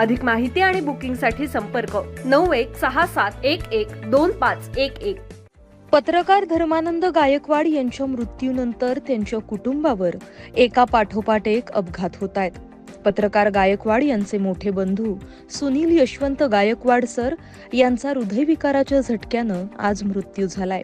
अधिक माहिती आणि बुकिंगसाठी संपर्क नऊ एक सहा सात एक एक दोन पाच एक एक. पत्रकार धर्मानंद गायकवाड यांच्या मृत्यूनंतर त्यांच्या कुटुंबावर एका पाठोपाठ एक अपघात होत आहेत. पत्रकार गायकवाड यांचे मोठे बंधू सुनील यशवंत गायकवाड सर यांचा हृदयविकाराच्या झटक्यानं आज मृत्यू झालाय.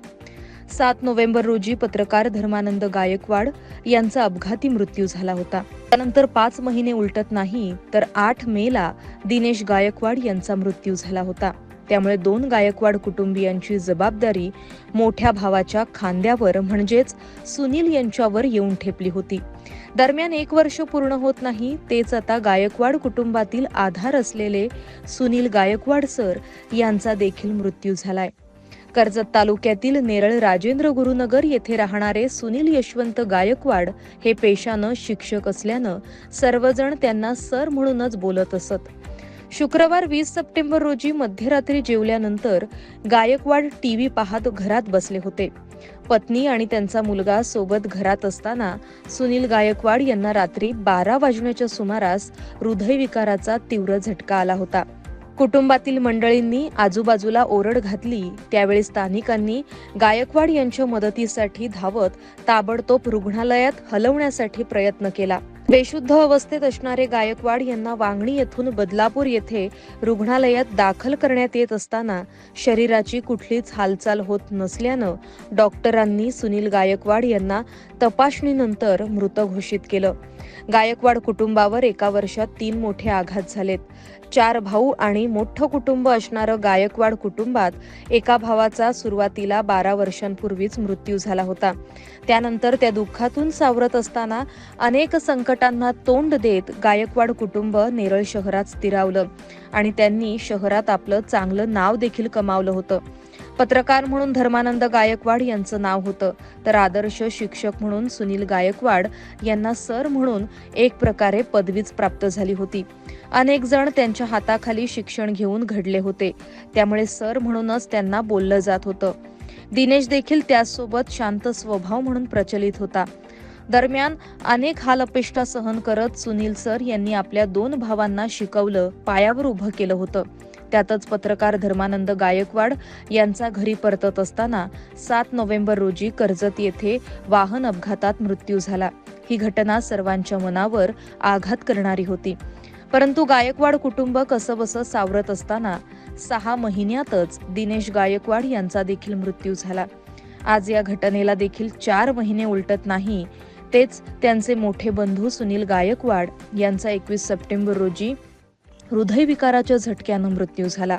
सात नोव्हेंबर रोजी पत्रकार धर्मानंद गायकवाड यांचा अपघाती मृत्यू झाला होता. त्यानंतर पाच महिने उलटत नाही तर आठ मेला दिनेश गायकवाड यांचा मृत्यू झाला होता. त्यामुळे दोन गायकवाड कुटुंबियांची जबाबदारी मोठ्या भावाच्या खांद्यावर म्हणजेच सुनील यांच्यावर येऊन ठेपली होती. दरम्यान एक वर्ष पूर्ण होत नाही तेच आता गायकवाड कुटुंबातील आधार असलेले सुनील गायकवाड सर यांचा देखील मृत्यू झालाय. कर्जत तालुक्यातील नेरळ राजेंद्र गुरुनगर येथे राहणारे सुनील यशवंत गायकवाड हे पेशानं शिक्षक असल्यानं सर्वजण त्यांना सर म्हणूनच बोलत असत. शुक्रवार वीस सप्टेंबर रोजी मध्यरात्री जेवल्यानंतर गायकवाड टीव्ही पाहत घरात बसले होते. पत्नी आणि त्यांचा मुलगा सोबत घरात असताना सुनील गायकवाड यांना रात्री बारा वाजण्याच्या सुमारास हृदयविकाराचा तीव्र झटका आला होता. कुटुंबातील मंडळींनी आजूबाजूला ओरड घातली. त्यावेळी स्थानिकांनी गायकवाड यांच्या मदतीसाठी धावत ताबडतोब रुग्णालयात हलवण्यासाठी प्रयत्न केला. बेशुद्ध अवस्थेत असणारे गायकवाड यांना वांगणी येथून बदलापूर येथे रुग्णालयात दाखल करण्यात येत असताना शरीराची कुठलीच हालचाल होत नसल्यानं डॉक्टरांनी सुनील गायकवाड यांना तपासणीनंतर मृत घोषित केलं. गायकवाड कुटुंबावर एका वर्षात तीन मोठे आघात झालेत. चार भाऊ आणि मोठं कुटुंब असणारं गायकवाड कुटुंबात एका भावाचा सुरुवातीला बारा वर्षांपूर्वीच मृत्यू झाला होता. त्यानंतर त्या दुःखातून सावरत असताना अनेक संकट संकटांना तोंड देत गायकवाड कुटुंब नेरळ शहरात स्थिरावलं आणि त्यांनी शहरात आपलं चांगलं नाव देखील कमावलं होतं. पत्रकार म्हणून धर्मानंद गायकवाड यांचं नाव होतं. तर आदर्श शिक्षक म्हणून सुनील गायकवाड यांना सर म्हणून एक प्रकारे पदवीच प्राप्त झाली होती. अनेक जण त्यांच्या हाताखाली शिक्षण घेऊन घडले होते. त्यामुळे सर म्हणूनच त्यांना बोललं जात होतं. दिनेश देखील त्याचसोबत शांत स्वभाव म्हणून प्रचलित होता. दरम्यान अनेक हाल अपेष्टा सहन करत सुनील सर यांनी आपल्या दोन भावांना शिकवलं पायावर उभं केलं होतं. त्यातच पत्रकार धर्मानंद गायकवाड यांचा घरी परतत असताना सात नोव्हेंबर रोजी कर्जत येथे वाहन अपघातात मृत्यू झाला. ही घटना सर्वांच्या मनावर आघात करणारी होती. परंतु गायकवाड कुटुंब कसंबसं सावरत असताना सहा महिन्यातच दिनेश गायकवाड यांचा देखील मृत्यू झाला. आज या घटनेला देखील चार महिने उलटत नाही तेच त्यांचे मोठे बंधू सुनील गायकवाड यांचा एकवीस सप्टेंबर रोजी हृदयविकाराच्या झटक्यानं मृत्यू झाला.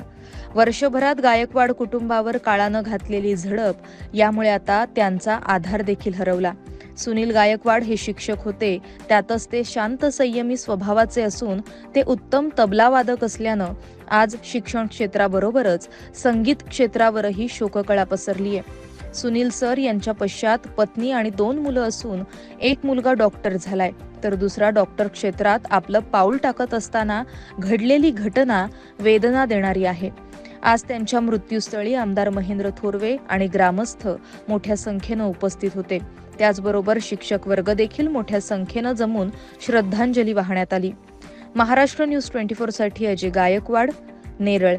वर्षभरात गायकवाड कुटुंबावर काळानं घातलेली झडप यामुळे आता त्यांचा आधार देखील हरवला. सुनील गायकवाड हे शिक्षक होते. त्यातच ते शांत संयमी स्वभावाचे असून ते उत्तम तबलावादक असल्यानं आज शिक्षण क्षेत्राबरोबरच संगीत क्षेत्रावरही शोककळा पसरली आहे सुनील सर यांच्या पश्चात पत्नी आणि दोन मुलं असून एक मुलगा डॉक्टर झालाय. तर दुसरा डॉक्टर क्षेत्रात आपलं पाऊल टाकत असताना घडलेली घटना वेदना देणारी आहे. आज त्यांच्या मृत्यूस्थळी आमदार महेंद्र थोरवे आणि ग्रामस्थ मोठ्या संख्येनं उपस्थित होते. त्याचबरोबर शिक्षक वर्ग देखील मोठ्या संख्येनं जमून श्रद्धांजली वाहण्यात आली. महाराष्ट्र न्यूज ट्वेंटी साठी अजय गायकवाड नेरळ.